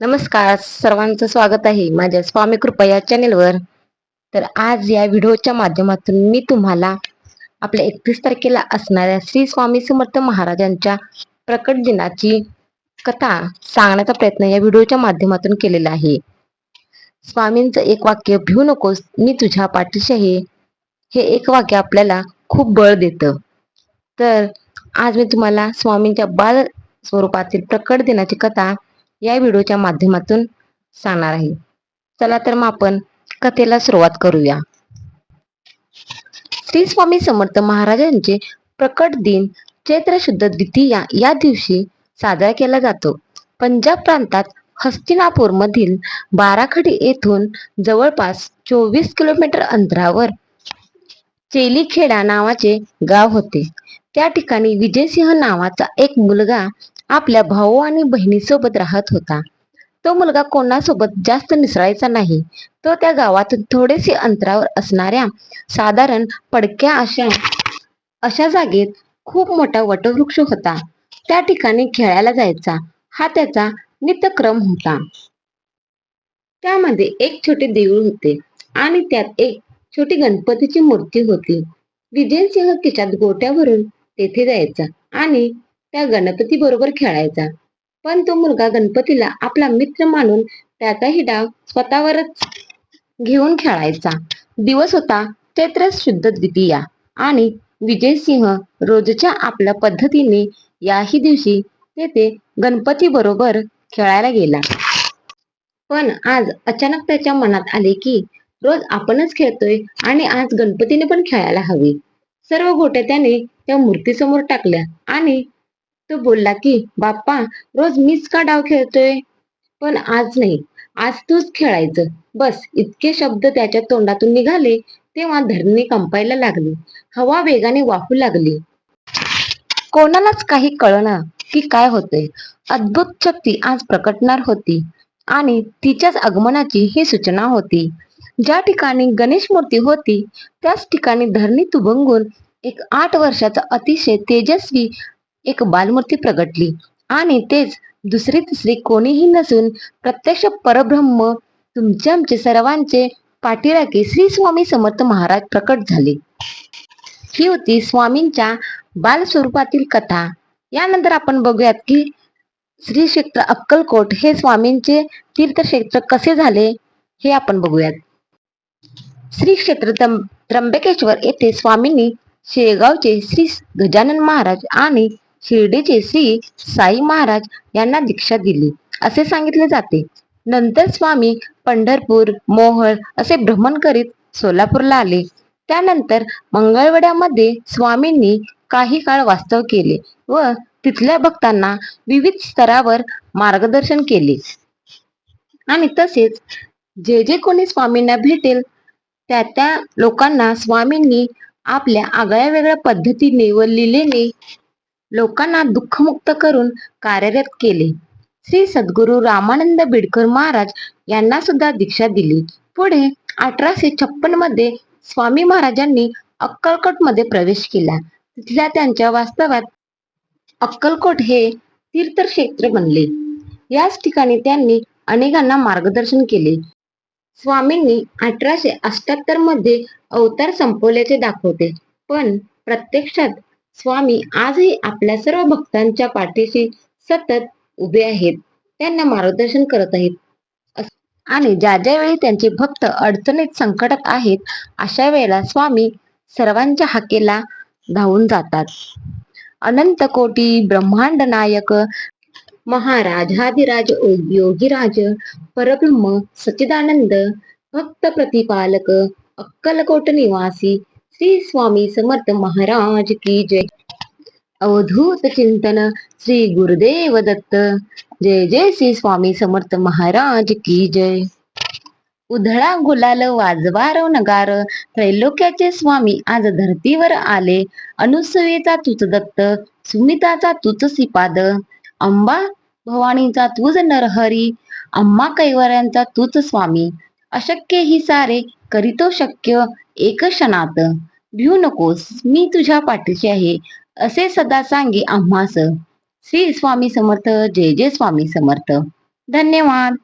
नमस्कार सर्वांचं स्वागत आहे माझ्या स्वामी कृपा या चॅनेलवर. तर आज या व्हिडिओच्या माध्यमातून मी तुम्हाला आपल्या एकतीस तारखेला असणाऱ्या श्री स्वामी समर्थ महाराजांच्या प्रकट दिनाची कथा सांगण्याचा प्रयत्न या व्हिडिओच्या माध्यमातून केलेला आहे. स्वामींचं एक वाक्य भिवू नकोस मी तुझ्या पाठीशी आहे. हे एक वाक्य आपल्याला खूप बळ देतं. तर आज मी तुम्हाला स्वामींच्या बाल स्वरूपातील प्रकट दिनाची कथा या व्हिडिओच्या माध्यमातून सांगणार आहे. चला तर मग आपण कथेला सुरुवात करूया. श्री स्वामी समर्थ महाराजांचे प्रकट दिन चैत्र शुद्ध द्वितीया या दिवशी साजरा केला जातो. पंजाब प्रांतात हस्तिनापूर मधील बाराखडी येथून जवळपास चोवीस किलोमीटर अंतरावर चेलीखेडा नावाचे गाव होते. त्या ठिकाणी विजयसिंह नावाचा एक मुलगा आपल्या भाऊ आणि बहिणीसोबत राहत होता. तो मुलगा कोणासोबत जास्त मिसळायचा नाही. तो त्या गावातून थोडेसे अंतरावर असणाऱ्या साधारण पडक्या अशा अशा जागेत खूप मोठा वटवृक्ष होता. त्या ठिकाणी खेळायला जायचा. हा त्याचा नित्यक्रम होता. त्यामध्ये एक छोटे देऊळ होते आणि त्यात एक छोटी गणपतीची मूर्ती होती. विजयसिंह खिशात गोट्यावरून तेथे जायचा आणि त्या गणपती बरोबर खेळायचा. पण तो मुलगा गणपतीला आपला मित्र मानून त्याचाही डाव स्वतःवरच घेऊन खेळायचा. दिवस होता चैत्र शुद्ध द्वितीया आणि विजयसिंह रोजच्या आपल्या पद्धतीने याही दिवशी तेथे गणपती बरोबर खेळायला गेला. पण आज अचानक त्याच्या मनात आले की रोज आपणच खेळतोय आणि आज गणपतीने पण खेळायला हवे. सर्व गोट्या त्याने त्या मूर्तीसमोर टाकल्या आणि तो बोलला की बाप्पा रोज मीच का डाव खेळतोय? पण आज नाही. आज तूच खेळायचं. बस इतके शब्द त्याच्या तोंडातून निघाले तेव्हा धरणी कंपायला लागली. हवा वेगाने वाहू लागली. कोणालाच काही कळना की काय होते अद्भुत शक्ती आज प्रकटणार होती. आणि तिच्याच आगमनाची ही सूचना होती. ज्या ठिकाणी गणेश मूर्ती होती त्याच ठिकाणी धरणी तुबंगून एक आठ वर्षाचा अतिशय तेजस्वी एक बालमूर्ती प्रगटली. आणि तेच दुसरी तिसरी कोणीही नसून प्रत्यक्ष परब्रह्म तुमचे आमचे सर्वांचे पाठीराखे श्री स्वामी समर्थ महाराज प्रकट झाले. ही होती स्वामींच्या बाल स्वरूपातील कथा. यानंतर आपण बघूयात की श्री क्षेत्र अक्कलकोट हे स्वामींचे तीर्थक्षेत्र कसे झाले हे आपण बघूयात. श्री क्षेत्र त्र्यंबकेश्वर येथे स्वामींनी शेगावचे श्री गजानन महाराज आणि शिर्डीचे श्री साई महाराज यांना दीक्षा दिली. असे सांगितले जाते. नंतर स्वामी पंढरपूर मोहळ असे भ्रमण करीत सोलापूरला आले. त्यानंतर मंगळवड्यामध्ये स्वामींनी काही काळ वास्तव केले व तिथल्या भक्तांना विविध स्तरावर मार्गदर्शन केले. आणि तसेच जे जे कोणी स्वामींना भेटेल त्या त्या लोकांना स्वामींनी आपल्या आगळ्या वेगळ्या पद्धतीने व लिलेने लोकांना दुःखमुक्त करून कार्यरत केले. श्री सद्गुरू रामानंद बिडकर महाराज यांना सुद्धा दीक्षा दिली. पुढे अठराशे छप्पनमध्ये स्वामी महाराजांनी अक्कलकोटमध्ये प्रवेश केला. तिथल्या त्यांच्या वास्तवात अक्कलकोट हे तीर्थक्षेत्र बनले. याच ठिकाणी त्यांनी अनेकांना मार्गदर्शन केले. स्वामींनी अठराशे अष्ट्याहत्तरमध्ये अवतार संपवल्याचे दाखवते. पण प्रत्यक्षात स्वामी आजही आपल्या सर्व भक्तांच्या पाठीशी सतत उभे आहेत. त्यांना मार्गदर्शन करत आहेत. आणि ज्या ज्या वेळी त्यांचे भक्त अडचणीत संकटात आहेत अशा वेळेला स्वामी सर्वांच्या हाकेला धावून जातात. अनंत कोटी ब्रह्मांड नायक महाराजाधिराज योगीराज परब्रह्म सच्चिदानंद भक्त प्रतिपालक अक्कलकोट निवासी श्री स्वामी समर्थ महाराज की जय। अवधूत चिंतन श्री गुरुदेव दत्त। जय जय श्री स्वामी समर्थ महाराज की जय। उधळा गुलाल वाजवार नगार। त्रैलोक्याचे स्वामी आज धर्तीवर आले। अनुसुयेचा तुच दत्त सुमिताचा तुच सिपाद। अंबा भवानीचा तुझ नरहरी। अम्मा कैवऱ्यांचा तूच स्वामी। अशक्य ही सारे करीतो शक्य एक क्षणात. भिऊ नकोस मी तुझ्या पाठीशी आहे असे सदा सांगे आम्हास. श्री स्वामी समर्थ जय जय स्वामी समर्थ. धन्यवाद.